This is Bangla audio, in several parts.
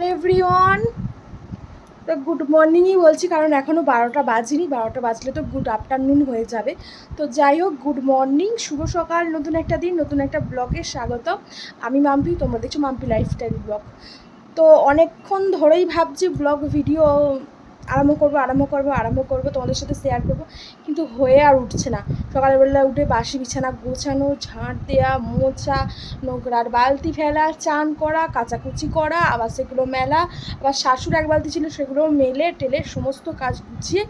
হ্যালো এভরিওয়ান তো গুড মর্নিংই বলছি, কারণ এখনও বারোটা বাজিনি। বারোটা বাজলে তো গুড আফটারনুন হয়ে যাবে। তো যাই হোক গুড মর্নিং শুভ সকাল, নতুন একটা দিন, নতুন একটা ব্লগে স্বাগত আমি মাম্পি, তোমরা দেখছ মাম্পি লাইফস্টাইল ব্লগ তো অনেকক্ষণ ধরেই ভাবছি ব্লগ ভিডিও আরম্ভ করব আরম্ভ করব আরম্ভ করব, তোমাদের সাথে শেয়ার করব। কিন্তু হয়ে আর উঠছে না। সকালবেলা উঠে বাসি বিছানা গোছানো, ঝাঁট দেওয়া মোছা, নোংরার বালতি ফেলা, চান করা, কাচাকুচি করা, আবার সেগুলো মেলা, আবার শাশুর এক বালতি ছিল, সেগুলো মেলে, টেলে সমস্ত কাজ গুছিয়ে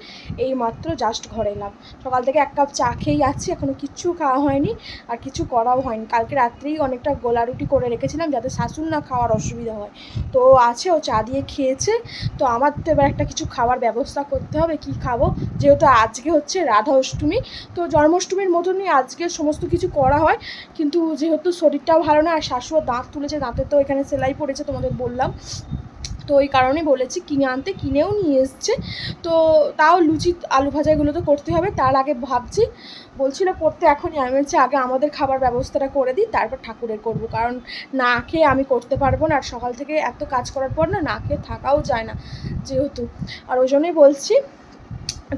এই মাত্র জাস্ট ঘরে এলাম। সকাল থেকে এক কাপ চা খেয়েই আছি এখনও কিচ্ছু খাওয়া হয়নি, আর কিছু করাও হয়নি। কালকে রাত্রেই অনেকটা গোলা রুটি করে রেখেছিলাম, যাতে শাশুর না খাওয়ার অসুবিধা হয়। তো আছে, ও চা দিয়ে খেয়েছে, তো আমার তো এবার একটা কিছু খাওয়ার ব্যবস্থা করতে হবে, কি খাব? যেহেতু আজকে হচ্ছে রাধা অষ্টমী, তো জন্মাষ্টমীর মতনই আজকে সমস্ত কিছু করা হয়। কিন্তু যেহেতু শরীরটাও ভালো না, আর শাশুড় দাঁত তুলেছে, দাঁতে তো এখানে সেলাই পড়েছে তোমাদের বললাম। তো ওই কারণেই বলেছি, কিনে আনতে, কিনেও নিয়ে এসছে। তো তাও লুচি, আলু ভাজাগুলো তো করতে হবে, তার আগে ভাবছি, বলছিল করতে এখনই আমি বলছি, আগে আমাদের খাবার ব্যবস্থাটা করে দিই, তারপর ঠাকুরের করব। কারণ না খেয়ে আমি করতে পারব না, আর সকাল থেকে এত কাজ করার পর না না খেয়ে থাকাও যায় না। যেহেতু। আর ওই জন্যই বলছি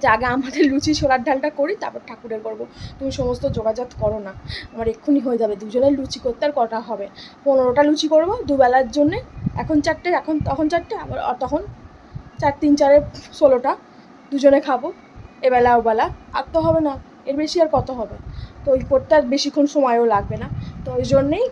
যে আগে আমাদের লুচি ছোলার ডালটা করি, তারপর ঠাকুরের করব। তুমি সমস্ত যোগাযোগ করো না। আমার এক্ষুনি হয়ে যাবে। দুজনের লুচি করতে আর কটা হবে? পনেরোটা লুচি করব দুবেলার জন্যে। এখন চারটে, এখন তখন চারটে, আবার তখন চার, তিন, চারে ষোলোটা। দুজনে খাব, এবেলা, ওবেলা। আর তো হবে না। এর বেশি আর কত হবে? তো ওই করতে আর বেশিক্ষণ সময়ও লাগবে না। তো ওই জন্যেই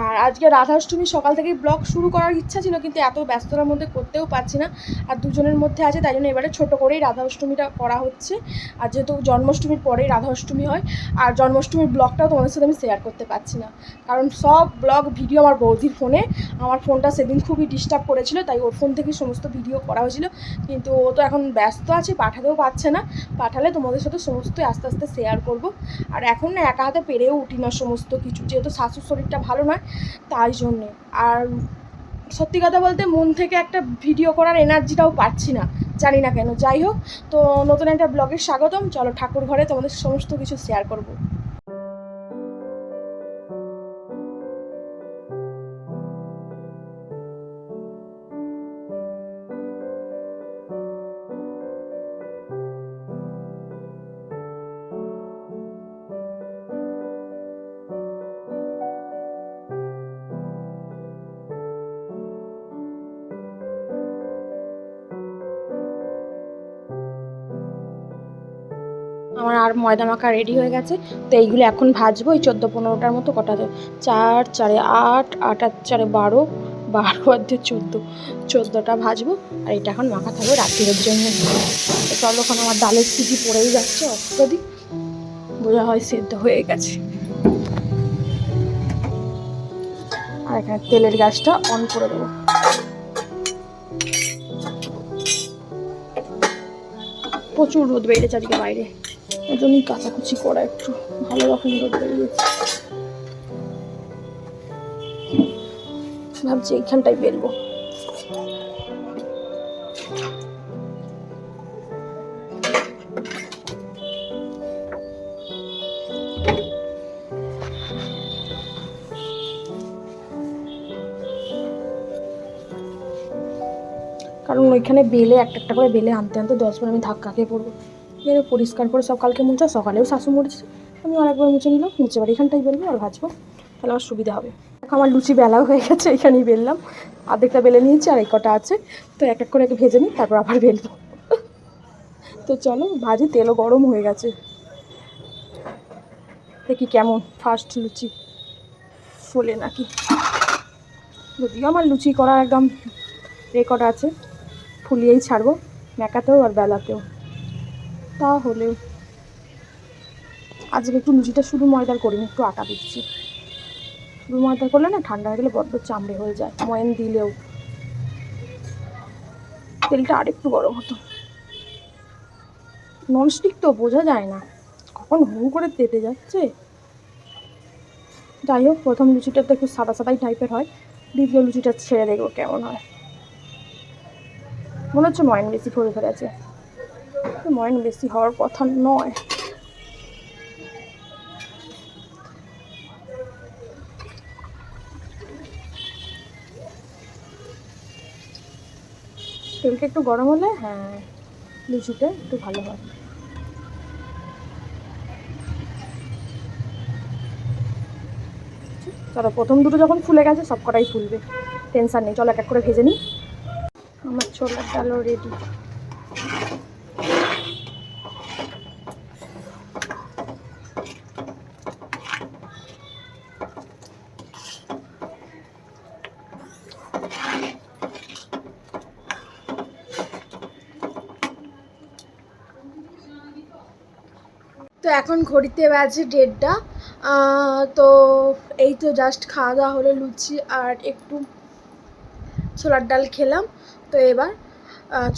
আর আজকে রাধাষ্টমী সকাল থেকেই ব্লগ শুরু করার ইচ্ছা ছিল, কিন্তু এত ব্যস্ততার মধ্যে করতেও পারছি না। আর দুজনের মধ্যে আছে, তাই জন্য এবারে ছোটো করেই রাধা অষ্টমীটা করা হচ্ছে। আর যেহেতু জন্মাষ্টমীর পরেই রাধা অষ্টমী হয়, আর জন্মাষ্টমীর ব্লগটাও তোমাদের সাথে আমি শেয়ার করতে পারছি না। কারণ সব ব্লগ ভিডিও আমার বৌদির ফোনে। আমার ফোনটা সেদিন খুবই ডিস্টার্ব করেছিল, তাই ওর ফোন থেকেই সমস্ত ভিডিও করা হয়েছিল। কিন্তু ও তো এখন ব্যস্ত আছে, পাঠাতেও পারছে না। পাঠালে তোমাদের সাথে সমস্ত আস্তে আস্তে শেয়ার করব। আর এখন না একা হাতে পেরেও উঠি না সমস্ত কিছু, যেহেতু শাশুর শরীরটা ভালো নয় তাই জন্যে। আর সত্যি কথা বলতে মন থেকে একটা ভিডিও করার এনার্জিটাও পাচ্ছি না, জানি না কেন। যাই হোক, তো নতুন একটা ব্লগের স্বাগতম। চলো ঠাকুর ঘরে তোমাদের সমস্ত কিছু শেয়ার করব। আমার আর ময়দা মাখা রেডি হয়ে গেছে। তো এইগুলো এখন ভাজবো, এই চোদ্দ পনেরোটার মতো কটা চার, চারে আট আট আর চারে বারো বারো অর্ধে চোদ্দ। চোদ্দোটা ভাজবো, আর এটা এখন মাখা থাকবে রাত্রির জন্য। চলো এখন আমার ডালের সিটি পড়েই যাচ্ছে অত্যধিক বোঝা হয় সেদ্ধ হয়ে গেছে। আর এখানে তেলের গ্যাসটা অন করে দেবো। প্রচুর রোদ বেড়েছে আজকে বাইরে। ওই জন্যই কাচাকুচি করা একটু ভালো রকম ভাবছি এইখানটাই বেরবো। কারণ ওইখানে বেলে একটা একটা করে বেলে আনতে আনতে দশ বার আমি ধাক্কা খেয়ে পড়ব। এর পরিষ্কার করে সব কালকে মুছা সকালেও শাশু মুড়েছে আমি অনেকবার মুছে নিলাম, মুছে এবার এখানটাই বেলবো আর ভাজবো। তাহলে আমার সুবিধা হবে। দেখো, আমার লুচি বেলাও হয়ে গেছে, এখানেই বেললাম। অর্ধেকটা বেলে নিয়েছি আর এই কটা আছে। তো এক এক করে একে ভেজে নিই, তারপর আবার বেলবো। তো চলো, ভাজি, তেলও গরম হয়ে গেছে। দেখি কেমন ফার্স্ট লুচি। ফোলে নাকি। যদিও আমার লুচি করা একদম রেকর্ড আছে। ফুলিয়েই ছাড়বো, মেকাতেও আর বেলাতেও। তাহলে আজকে একটু লুচিটা শুধু ময়দার করিনি, একটু আটা দিচ্ছি। শুধু ময়দার করলে না ঠান্ডা হয়ে গেলে বড্ড চামড়ে হয়ে যায়, ময়ন দিলেও। তেলটা আরেকটু গরম হতো। ননস্টিক তো, বোঝা যায় না। কখন হু করে তেতে যাচ্ছে। যাই হোক, প্রথম লুচিটা তো একটু সাদা সাদাই টাইপের হয়। দ্বিতীয় লুচিটা ছেড়ে দেখব কেমন হয়। মনে হচ্ছে ময়ন বেশি ফরে ফেলেছে। ময়ন বেশি হওয়ার কথা নয়। তেলটা একটু গরম হলে? হ্যাঁ লুচিটা একটু ভালো হয়। চলো, প্রথম দুটো যখন ফুলে গেছে সব কটাই ফুলবে। টেনশন নেই, চলো এক এক করে ভেজে নিই। আমার ছোলার ডালও রেডি এখন ঘড়িতে বাজে আহ, তো এই তো জাস্ট খাওয়া দাওয়া হলো লুচি আর একটু ছোলার ডাল খেলাম। তো এবার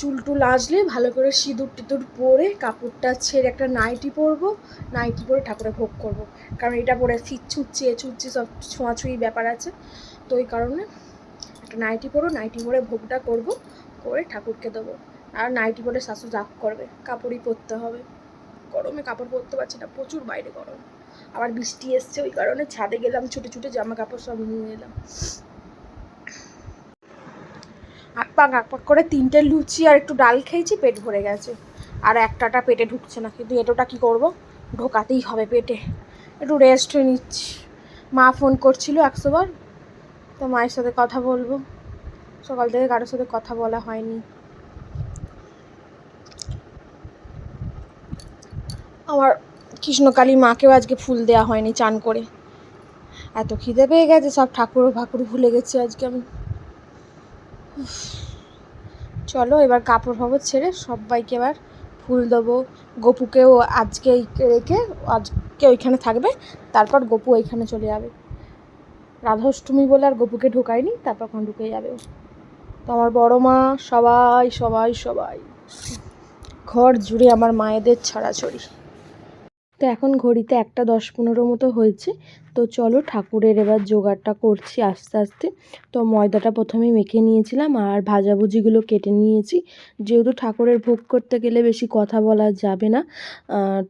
চুল টুল আসলে ভালো করে সিঁদুর টিঁদুর পরে কাপড়টা ছেড়ে একটা নাইটি পরবো। নাইটি পরে ঠাকুরে ভোগ করব। কারণ এটা পরে ফিট ছুঁচ্ছি এ ছুঁচ্ছি সব ছোঁয়াছুঁয়ি ব্যাপার আছে। তো ওই কারণে একটা নাইটি পরো নাইটি পরে ভোগটা করব করে ঠাকুরকে দেবো। আর নাইটি পরে শাশু রাগ করবে কাপড়ই পরতে হবে। গরমে কাপড় পরতে পারছি না, প্রচুর বাইরে গরম। আবার বৃষ্টি এসছে, ওই কারণে ছাদে গেলাম, ছুটে ছুটে জামা কাপড় সব নিয়ে এলাম। আকপাক আকপাক করে তিনটে লুচি আর একটু ডাল খেয়েছি, পেট ভরে গেছে। আর একটাটা পেটে ঢুকছে না, কিন্তু এটোটা কি করব? ঢোকাতেই হবে পেটে। একটু রেস্ট হয়ে নিচ্ছি। মা ফোন করছিল একশোবার তো মায়ের সাথে কথা বলব। সকাল থেকে কারোর সাথে কথা বলা হয়নি। আমার কৃষ্ণকালী মাকেও আজকে ফুল দেওয়া হয়নি চান করে। এত খিদে পেয়ে গেছে, সব ঠাকুর ফাকুর ভুলে গেছি আজকে আমি। চলো, এবার কাপড় ফাপড় ছেড়ে সবাইকে এবার ফুল দেবো। গপুকেও আজকে রেখে আজকে ওইখানে থাকবে, তারপর গপু ওইখানে চলে যাবে। রাধাষ্টমী বলে আর গপুকে ঢোকায়নি, তারপর ওখানে ঢুকে যাবে তো আমার বড় মা, সবাই সবাই সবাই। ঘর জুড়ে আমার মায়েদের ছড়াছড়ি। তো এখন ঘড়িতে একটা দশ পনেরো মতো হয়েছে। তো চলো ঠাকুরের এবার জোগাড়টা করছি আস্তে আস্তে। তো ময়দাটা প্রথমে মেখে নিয়েছিলাম আর ভাজাভুজিগুলো কেটে নিয়েছি। যেহেতু ঠাকুরের ভোগ করতে গেলে বেশি কথা বলা যাবে না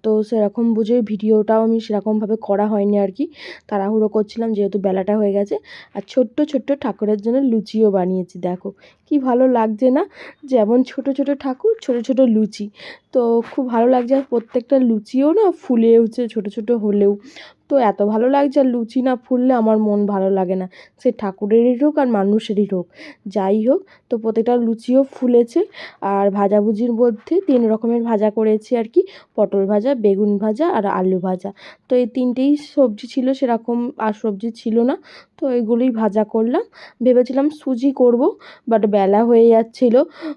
তো সেরকম বুঝে ভিডিওটাও আমি সেরকমভাবে করা হয়নি আর কি। তাড়াহুড়ো করছিলাম যেহেতু বেলাটা হয়ে গেছে। আর ছোট্ট ছোট্ট ঠাকুরের জন্য লুচিও বানিয়েছি, দেখো। কি ভালো লাগছে না? যেমন ছোট ছোট ঠাকুর, ছোট ছোট লুচি। তো খুব ভালো লাগছে আর প্রত্যেকটা লুচিও না ফুলে উঠছে ছোট ছোট হলেও। তো এত ভালো লাগছে আর লুচি না ফুললে আমার মন ভালো লাগে না। সে ঠাকুরেরই হোক আর মানুষেরই হোক যাই হোক, তো প্রত্যেকটা লুচিও ফুলেছে আর ভাজাভুজির মধ্যে তিন রকমের ভাজা করেছি আর কি। পটল ভাজা, বেগুন ভাজা আর আলু ভাজা। তো এই তিনটেই সবজি ছিল সেরকম আর সবজি ছিল না। তো এগুলোই ভাজা করলাম। ভেবেছিলাম সুজি করব বাট বেলা হয়ে যাচ্ছিল।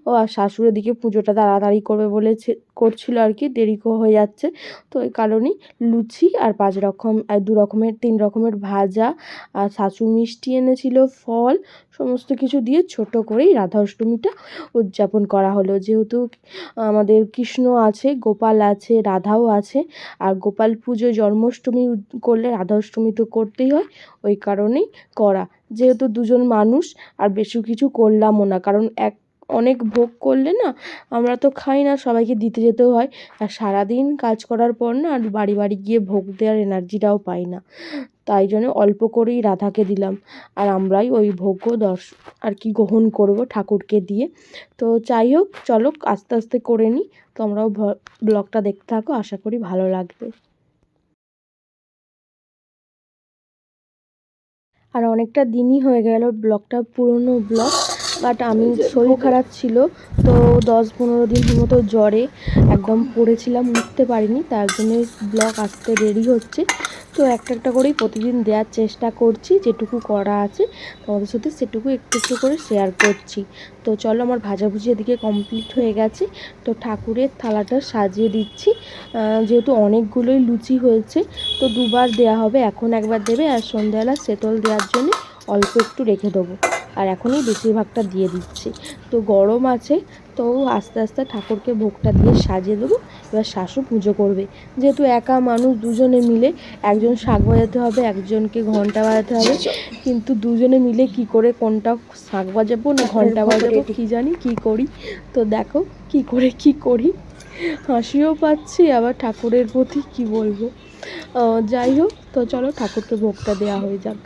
ও আর শাশুড়ের দিকে পুজোটা তাড়াতাড়ি করবে বলে করছিল আর কি, দেরি হয়ে যাচ্ছে। তো এই কারণেই লুচি আর পাঁচ রকম দু রকমের, তিন রকমের ভাজা। আর শাশু মিষ্টি এনেছিল ফল সমস্ত কিছু দিয়ে ছোট করেই রাধা অষ্টমীটা উদযাপন করা হলো। যেহেতু আমাদের কৃষ্ণ আছে, গোপাল আছে, রাধাও আছে, আর গোপাল পুজো জন্মাষ্টমী করলে রাধা অষ্টমী তো করতেই হয়, ওই কারণেই করা। যেহেতু দুজন মানুষ, আর বেশি কিছু করলামও না, কারণ এক অনেক ভোগ করলে না, আমরা তো খাই না, সবাইকে দিতে যেতেও হয়। আর সারাদিন কাজ করার পর না, আর বাড়ি বাড়ি গিয়ে ভোগ দেওয়ার এনার্জিটাও পাই না। তাই জন্য অল্প করেই রাধাকে দিলাম। আর আমরাই ওই ভোগও দর্শ, আর কি গ্রহণ করব ঠাকুরকে দিয়ে। তো যাই হোক, চলো আস্তে আস্তে করে নিই। তোমরাও ব্লগটা দেখতে থাকো, আশা করি ভালো লাগবে। আর অনেকটা দিনই হয়ে গেল ব্লগটা পুরনো ব্লগ। বাট আমি শরীর খারাপ ছিল, তো দশ পনেরো দিন মতো জ্বরে একদম পড়েছিলাম, উঠতে পারিনি, তার জন্য ব্লগ আসতে দেরি হচ্ছে। তো একটা একটা করেই প্রতিদিন দেওয়ার চেষ্টা করছি, যেটুকু করা আছে তোমাদের সাথে সেটুকু একটু একটু করে শেয়ার করছি। তো চলো আমার ভাজাভুজি এদিকে কমপ্লিট হয়ে গেছে, তো ঠাকুরের থালাটা সাজিয়ে দিচ্ছি। যেহেতু অনেকগুলোই লুচি হয়েছে, তো দুবার দেওয়া হবে, এখন একবার দেবে আর সন্ধ্যাবেলা সেতল দেওয়ার জন্য অল্প একটু রেখে দেবো। আর এখনই বেশিরভাগটা দিয়ে দিচ্ছি। তো গরম আছে তো আস্তে আস্তে ঠাকুরকে ভোগটা দিয়ে সাজিয়ে দেবো। এবার শাশু পুজো করবে। যেহেতু একা মানুষ দুজনে মিলে একজন শাক বাজাতে হবে একজনকে ঘণ্টা বাজাতে হবে। কিন্তু দুজনে মিলে কি করে কোনটা শাক বাজাবো না ঘণ্টা বাজাবো কি জানি কি করি? তো দেখো কি করে কি করি? হাসিও পাচ্ছি আবার ঠাকুরের প্রতি কি বলব? যাই হোক তো চলো ঠাকুরকে ভোগটা দেওয়া হয়ে যাক।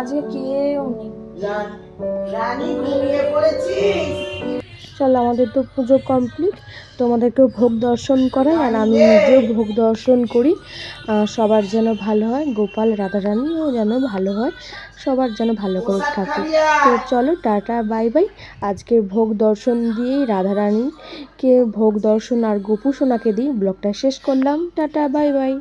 আজকে কেউ নেই। রানী ঘুমিয়ে পড়েছিস? চলো আমাদের তো পুজো কমপ্লিট তোমাদেরকেও ভোগ দর্শন করাই আর আমি নিজেও ভোগ দর্শন করি। সবার যেন ভালো হয় গোপাল রাধা রানীও যেন ভালো হয় সবার যেন ভালো করে থাকে। তো চলো টাটা বাই বাই। আজকে ভোগ দর্শন দিয়েই রাধারানীকে ভোগ দর্শন আর গোপু সোনাকে দিয়ে ব্লগটা শেষ করলাম। Tata bye bye.